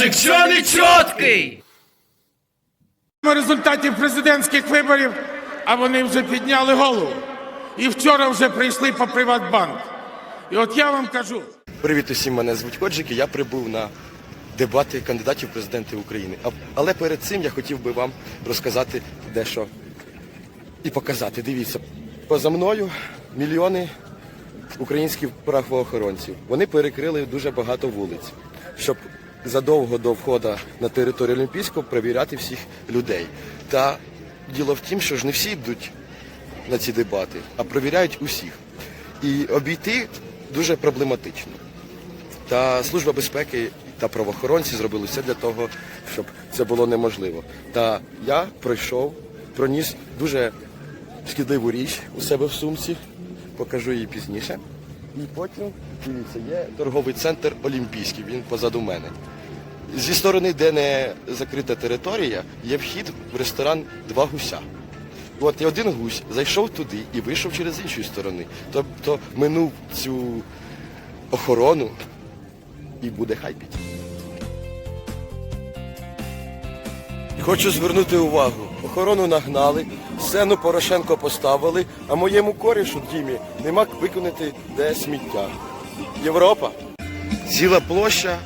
Коджик, що не чіткий? результатів президентських виборів, а вони вже підняли голову. І вчора вже прийшли по Приватбанк. І от я вам кажу. Привіт усім, мене звуть Коджик і я прибув на дебати кандидатів в президенти України. Але перед цим я хотів би вам розказати дещо і показати. Дивіться, поза мною мільйони українських правоохоронців. Вони перекрили дуже багато вулиць, щоб задовго до входу на територію Олімпійського перевіряти всіх людей. Та діло в тім, що ж не всі йдуть на ці дебати, а перевіряють усіх. І обійти дуже проблематично. Та Служба безпеки та правоохоронці зробили все для того, щоб це було неможливо. Та я пройшов, проніс дуже шкідливу річ у себе в сумці, покажу її пізніше. І потім, дивіться, є торговий центр Олімпійський, він позаду мене. Зі сторони, де не закрита територія, є вхід в ресторан Два гуся. От і один гусь зайшов туди і вийшов через іншої сторони. Тобто минув цю охорону і буде хайпіть. Хочу звернути увагу. Охорону нагнали, сцену Порошенко поставили, а моєму корішу Дімі нема виконати де сміття. Європа. Ціла площа,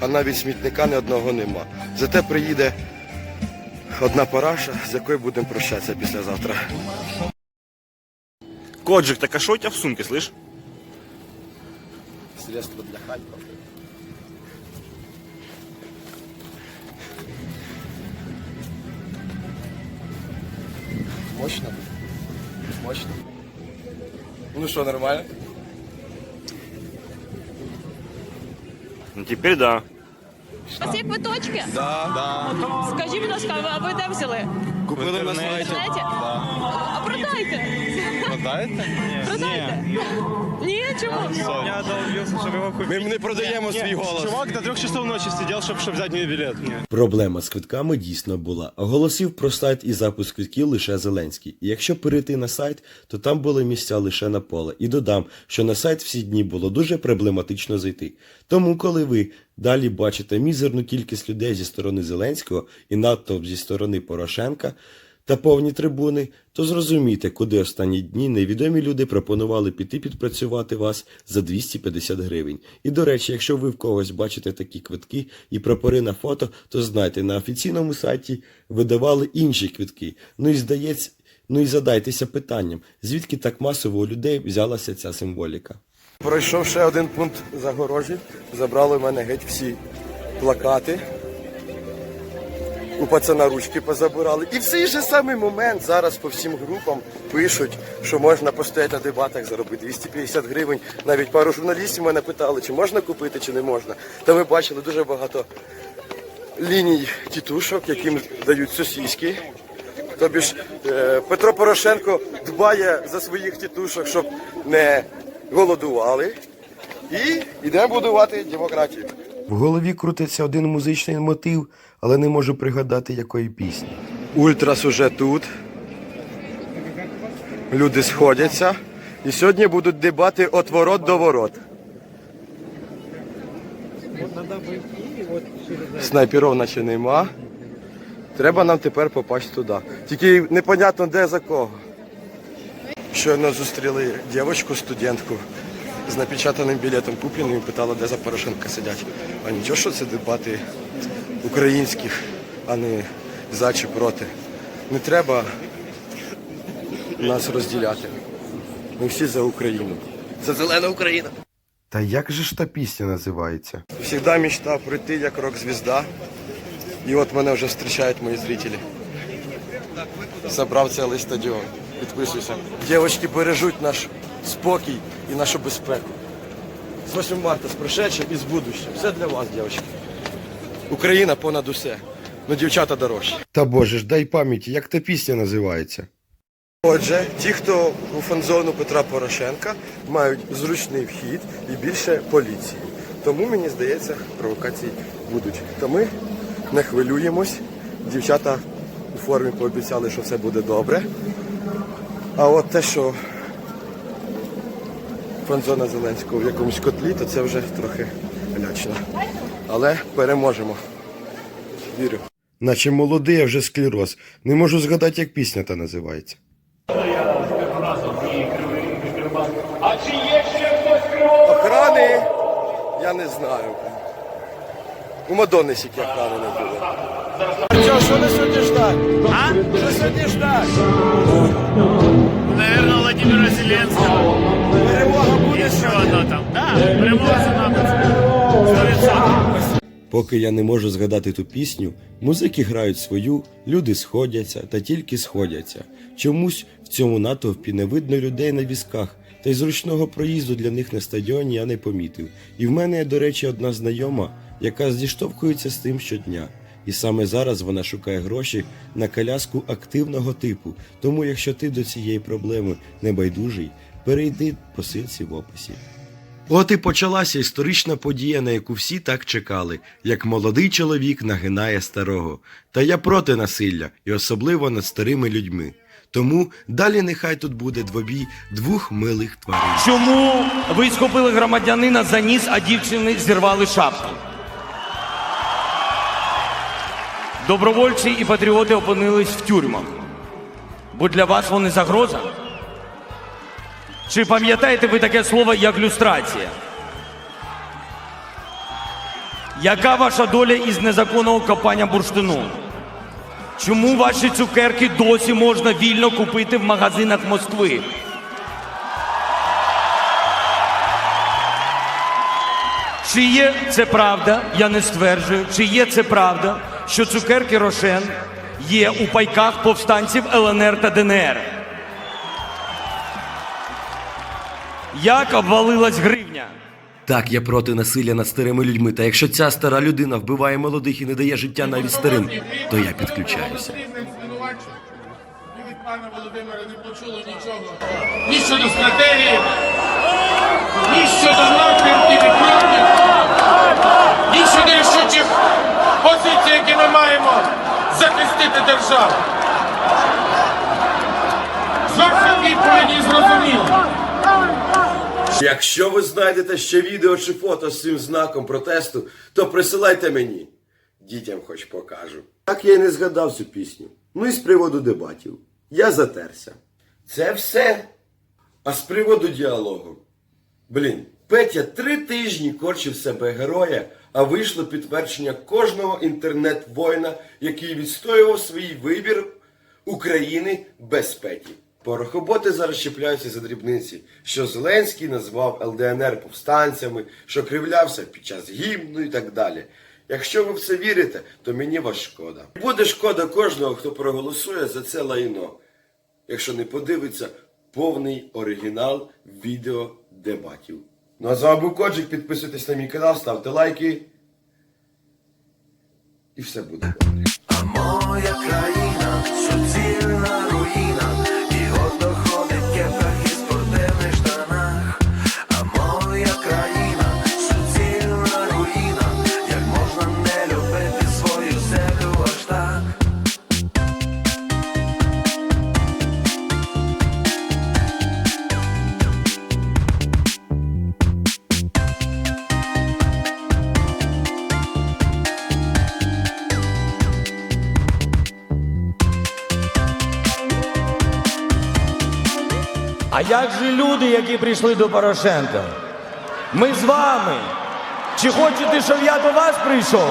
а навіть смітника ні одного нема. Зате приїде одна параша, з якою будемо прощатися післязавтра. Коджик, так а что у тебя в сумке, слышь? Средство для хайпа. Мощно? Мощно. Ну что, нормально? Ну теперь да. У вас є квиточки? Да, да. Скажіть, будь ласка, а ви де взяли? Купили на В сайті. інтернеті? А продайте. Продаєте? Продайте. Ні, чому? Я добився, щоб його купити. Ми не продаємо свій голос. Чувак до трьох часов ночі сидів, щоб, щоб взяти мій білет. Проблема з квитками дійсно була. Оголосив про сайт і запуск квитків лише Зеленський. І якщо перейти на сайт, то там були місця лише на поле. І додам, що на сайт всі дні було дуже проблематично зайти. Тому, коли ви далі бачите мізерну кількість людей зі сторони Зеленського і натовп зі сторони Порошенка та повні трибуни, то зрозумійте, куди останні дні невідомі люди пропонували піти підпрацювати вас за 250 гривень. І до речі, якщо ви в когось бачите такі квитки і прапори на фото, то знайте, на офіційному сайті видавали інші квитки. Ну і здається, ну і задайтеся питанням, звідки так масово у людей взялася ця символіка. Пройшов ще один пункт загорожі, забрали в мене геть всі плакати. У пацана ручки позабирали. І в цей же самий момент зараз по всім групам пишуть, що можна постояти на дебатах, заробити 250 гривень. Навіть пару журналістів мене питали, чи можна купити, чи не можна. Та ми бачили дуже багато ліній тітушок, яким дають сосіски. Тобі ж е, Петро Порошенко дбає за своїх тітушок, щоб не голодували. І йдемо будувати демократію. В голові крутиться один музичний мотив, але не можу пригадати якої пісні. Ультрас уже тут. Люди сходяться. І сьогодні будуть дебати від ворот до ворот. Снайперів наче нема. Треба нам тепер попасть туди. Тільки непонятно де за кого. Щойно зустріли дівчинку, студентку з напечатаним білетом купленим і питала, де за Порошенка сидять. А нічого, що це дебати українських, а не за чи проти. Не треба нас розділяти. Ми всі за Україну. За зелена Україна. Та як же ж та пісня називається? Всегда мечтав прийти як рок-звізда. І от мене вже зустрічають мої зрителі. Забрав цілий стадіон. Підписуйся. Дівчатки бережуть наш спокій і нашу безпеку. З 8 марта, з прошедшим і з будущим. Все для вас, дівчатки. Україна понад усе. Ну, дівчата дорожчі. Та боже ж, дай пам'яті, як та пісня називається. Отже, ті, хто у фан-зону Петра Порошенка, мають зручний вхід і більше поліції. Тому, мені здається, провокації будуть. То ми не хвилюємось. Дівчата у формі пообіцяли, що все буде добре. А от те, що фан-зона Зеленського в якомусь котлі, то це вже трохи лячно. але переможемо. Вірю. Наче молодий, а вже склероз. Не можу згадати, як пісня та називається. А чи є ще хтось Охрани я не знаю. У Мадонни сіки охрани не було. Що, що на сьогодні ждать? А? Що сьогодні ждать? Наверное, Владимира Зеленского. Перемога буде Еще одно там. Да, перемога за нами. Поки я не можу згадати ту пісню, музики грають свою, люди сходяться та тільки сходяться. Чомусь в цьому натовпі не видно людей на візках, та й зручного проїзду для них на стадіоні я не помітив. І в мене до речі, одна знайома, яка зіштовхується з тим щодня. І саме зараз вона шукає гроші на коляску активного типу. Тому, якщо ти до цієї проблеми не байдужий, перейди по силці в описі. От і почалася історична подія, на яку всі так чекали, як молодий чоловік нагинає старого. Та я проти насилля, і особливо над старими людьми. Тому далі нехай тут буде двобій двох милих тварин. Чому ви схопили громадянина за ніс, а дівчини зірвали шапку? Добровольці і патріоти опинились в тюрмах. Бо для вас вони загроза? Чи пам'ятаєте ви таке слово, як люстрація? Яка ваша доля із незаконного копання бурштину? Чому ваші цукерки досі можна вільно купити в магазинах Москви? Чи є це правда, я не стверджую, чи є це правда, що цукерки Рошен є у пайках повстанців ЛНР та ДНР? Як обвалилась гривня? Так, я проти насилля над старими людьми. Та якщо ця стара людина вбиває молодих і не дає життя навіть старим, то я підключаюся. Пана Володимира не почули нічого. Ні щодо стратегії, ні щодо напрямків і кроків, ні щодо рішучих позицій, які захистити державу. З вашої відповіді зрозуміло. Якщо ви знайдете ще відео чи фото з цим знаком протесту, то присилайте мені. Дітям хоч покажу. Так я й не згадав цю пісню. Ну і з приводу дебатів. Я затерся. Це все. А з приводу діалогу. Блін, Петя три тижні корчив себе героя, а вийшло підтвердження кожного інтернет-воїна, який відстоював свій вибір України без Петі. Порохоботи зараз чіпляються за дрібниці, що Зеленський назвав ЛДНР повстанцями, що кривлявся під час гімну і так далі. Якщо ви в це вірите, то мені вас шкода. Буде шкода кожного, хто проголосує за це лайно, якщо не подивиться повний оригінал відео дебатів. Ну а з вами був Коджик, підписуйтесь на мій канал, ставте лайки. І все буде добре. Моя країна, суцільна А як же люди, які прийшли до Порошенка? Ми з вами. Чи хочете, щоб я до вас прийшов?